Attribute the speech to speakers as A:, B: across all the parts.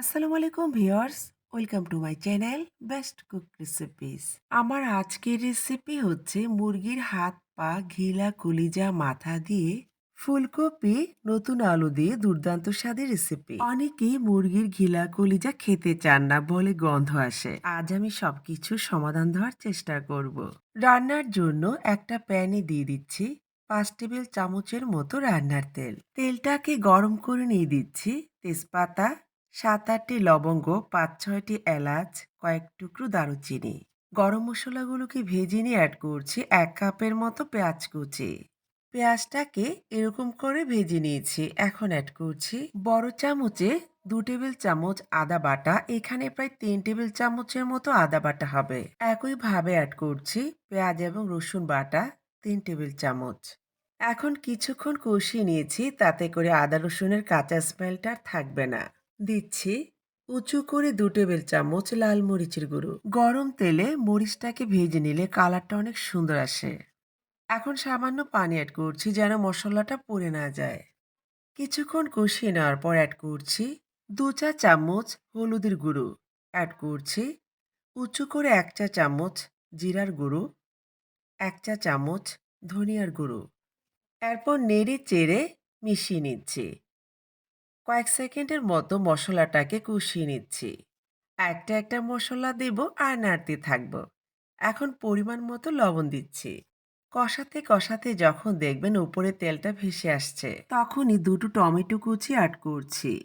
A: আসসালামু আলাইকুম viewers, welcome to my channel best cook recipes. আমার আজকের রেসিপি হচ্ছে মুরগির হাত পা, ঘিলা, কলিজা, মাথা দিয়ে ফুলকপি, নতুন আলু দিয়ে দুর্দান্ত স্বাদের রেসিপি। অনেকেই মুরগির ঘিলা, কলিজা খেতে চান না বলে গন্ধ আসে। আজ আমি সবকিছু সমাধান দেওয়ার চেষ্টা করব। রান্নার জন্য একটা প্যানে দিয়ে দিচ্ছি পাঁচ টেবিল চামচের মতো রান্নার তেল। তেলটাকে গরম করে নিয়ে দিচ্ছি তেজপাতা সাত আটটি লবঙ্গ পাঁচ ছয়টি এলাচ, কয়েক টুকরো দারুচিনি। গরম মশলাগুলোকে ভেজে নিয়ে অ্যাড করছি এক কাপের মতো পেঁয়াজ কুচি। পেঁয়াজটাকে এরকম করে ভেজে নিয়েছি। এখন অ্যাড করছি বড় চামচে দু টেবিল চামচ আদা বাটা। এখানে প্রায় তিন টেবিল চামচের মতো আদা বাটা হবে। একইভাবে অ্যাড করছি পেঁয়াজ এবং রসুন বাটা তিন টেবিল চামচ। এখন কিছুক্ষণ কষিয়ে নিয়েছি। তাতে করে আদা রসুনের কাঁচা স্মেলটা আর থাকবে না। দিচ্ছি উঁচু করে দু টেবিল চামচ লাল মরিচের গুঁড়ো। গরম তেলে মরিচটাকে ভেজে নিলে কালারটা অনেক সুন্দর আসে। এখন সামান্য পানি অ্যাড করছি যেন মশলাটা পড়ে না যায়। কিছুক্ষণ কষিয়ে নেওয়ার পর অ্যাড করছি দু চা চামচ হলুদের গুঁড়ো। অ্যাড করছি উঁচু করে এক চা চামচ জিরার গুঁড়ো। এক চা চামচ ধনিয়ার গুঁড়ো। এরপর নেড়ে চেড়ে মিশিয়ে নিচ্ছি। কয়েক সেকেন্ডের মতো মশলাটাকে কষিয়ে নিচ্ছি। একটা একটা মশলা দেব আর নাড়তে থাকব। এখন পরিমাণ মতো লবণ দিচ্ছি। কষাতে কষাতে যখন দেখবেন উপরে তেলটা ভেসে আসছে, তখনই দুটো টমেটো কুচি অ্যাড করছি।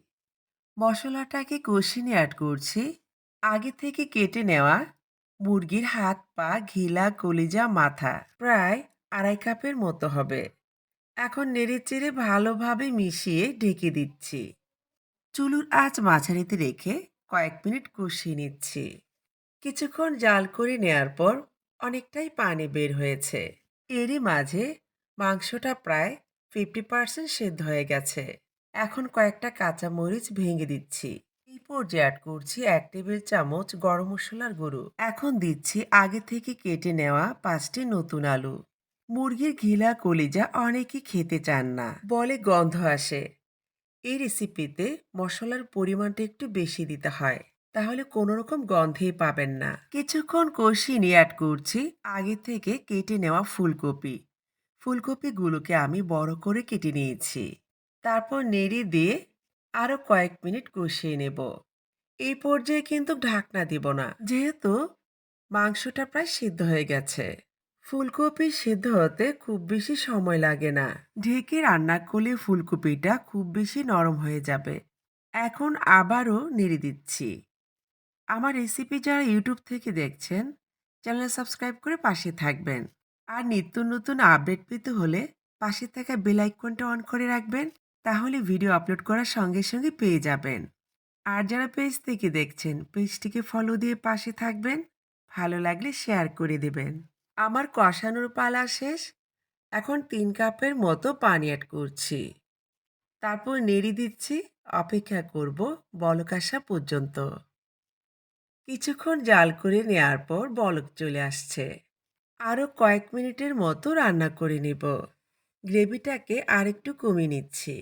A: মশলাটাকে কষিয়ে অ্যাড করছি। আগে থেকে কেটে নেওয়া মুরগির হাত, পা, ঘিলা, কলিজা, মাথা প্রায় আড়াই কাপের মতো হবে। এখন নেড়েচেড়ে ভালোভাবে মিশিয়ে ঢেকে দিচ্ছি। চুলুর আঁচ মাঝারিতে রেখে কয়েক মিনিট কষিয়ে নিচ্ছি। কিছুক্ষণ জাল করে নেয়ার পর অনেকটাই পানি বের হয়েছে। এরই মাঝে মাংসটা প্রায় ফিফটি পার্সেন্ট সেদ্ধ হয়ে গেছে। এখন কয়েকটা কাঁচা মরিচ ভেঙে দিচ্ছি। এই পর্যায়ে অ্যাড করছি এক টেবিল চামচ গরম মশলার গুঁড়ো। এখন দিচ্ছি আগে থেকে কেটে নেওয়া পাঁচটি নতুন আলু। মুরগির ঘিলা কলিজা অনেকে খেতে চান না বলে গন্ধ আসে। এই রেসিপিতে মশলার পরিমাণটা একটু বেশি দিতে হয়, তাহলে কোনো রকম গন্ধেই পাবেন না। কিছুক্ষণ কষিয়ে নিয়ে অ্যাড করছি আগে থেকে কেটে নেওয়া ফুলকপি। ফুলকপিগুলোকে আমি বড় করে কেটে নিয়েছি। তারপর নেড়ে দিয়ে আরও কয়েক মিনিট কষিয়ে নেব। এই পর্যায়ে কিন্তু ঢাকনা দিব না, যেহেতু মাংসটা প্রায় সিদ্ধ হয়ে গেছে। ফুলকপি সেদ্ধ হতে খুব বেশি সময় লাগে না। ঢেকে রান্না করলে ফুলকপিটা খুব বেশি নরম হয়ে যাবে। এখন আবারও নেড়ে দিচ্ছি। আমার রেসিপি যারা ইউটিউব থেকে দেখছেন, চ্যানেল সাবস্ক্রাইব করে পাশে থাকবেন। আর নিত্য নতুন আপডেট পেতে হলে পাশে থাকা বেল আইকনটা অন করে রাখবেন, তাহলে ভিডিও আপলোড করার সঙ্গে সঙ্গে পেয়ে যাবেন। আর যারা পেজ থেকে দেখছেন, পেজটিকে ফলো দিয়ে পাশে থাকবেন, ভালো লাগলে শেয়ার করে দেবেন। আমার কষানোর পালা শেষ। এখন তিন কাপের মতো পানি অ্যাড করছি। তারপর নেড়ে দিচ্ছি, অপেক্ষা করব বলক আসা পর্যন্ত। কিছুক্ষণ জাল করে নেওয়ার পর বলক চলে আসছে। আরও কয়েক মিনিটের মতো রান্না করে নেব। গ্রেভিটাকে আরেকটু কমিয়ে নিচ্ছি।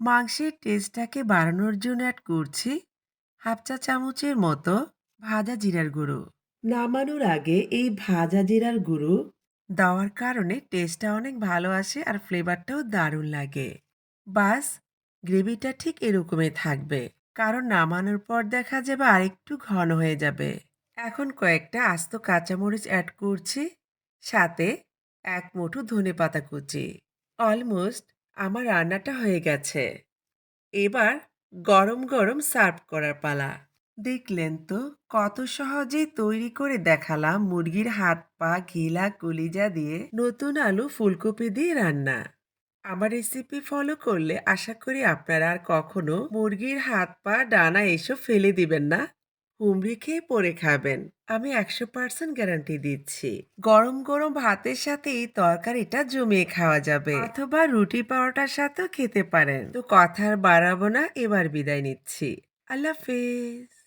A: মাংসের টেস্টটাকে বাড়ানোর জন্য অ্যাড করছি হাফ চা চামচের মতো ভাজা জিরার গুঁড়ো। নামানোর আগে এই ভাজা জিরার গুঁড়ো দেওয়ার কারণে টেস্টটা অনেক ভালো আসে আর ফ্লেভারটাও দারুণ লাগে। বাস গ্রেভিটা ঠিক এরকমই থাকবে। কারণ নামানোর পর দেখা যাবে আরেকটু ঘন হয়ে যাবে। এখন কয়েকটা আস্ত কাঁচামরিচ অ্যাড করছি, সাথে এক মুঠো ধনে পাতা কুচি। অলমোস্ট আমার রান্নাটা হয়ে গেছে। এবার গরম গরম সার্ভ করার পালা। দেখলেন তো, কত সহজেই তৈরি করে দেখালাম মুরগির হাত পা, ঘিলা, কলিজা দিয়ে নতুন আলু ফুলকপি দিয়ে রান্না। আমার রেসিপি ফলো করলে আশা করি আপনারা আর কখনো মুরগির হাত পা, ডানা এসব ফেলে দিবেন না। হুমড়ি খেয়ে পরে খাবেন। আমি একশো পার্সেন্ট গ্যারান্টি দিচ্ছি। গরম গরম ভাতের সাথে এই তরকারিটা জমিয়ে খাওয়া যাবে। অথবা রুটি পাওয়াটার সাথেও খেতে পারেন। তো কথা আর বাড়াবো না, এবার বিদায় নিচ্ছি। আল্লাহ হাফেজ।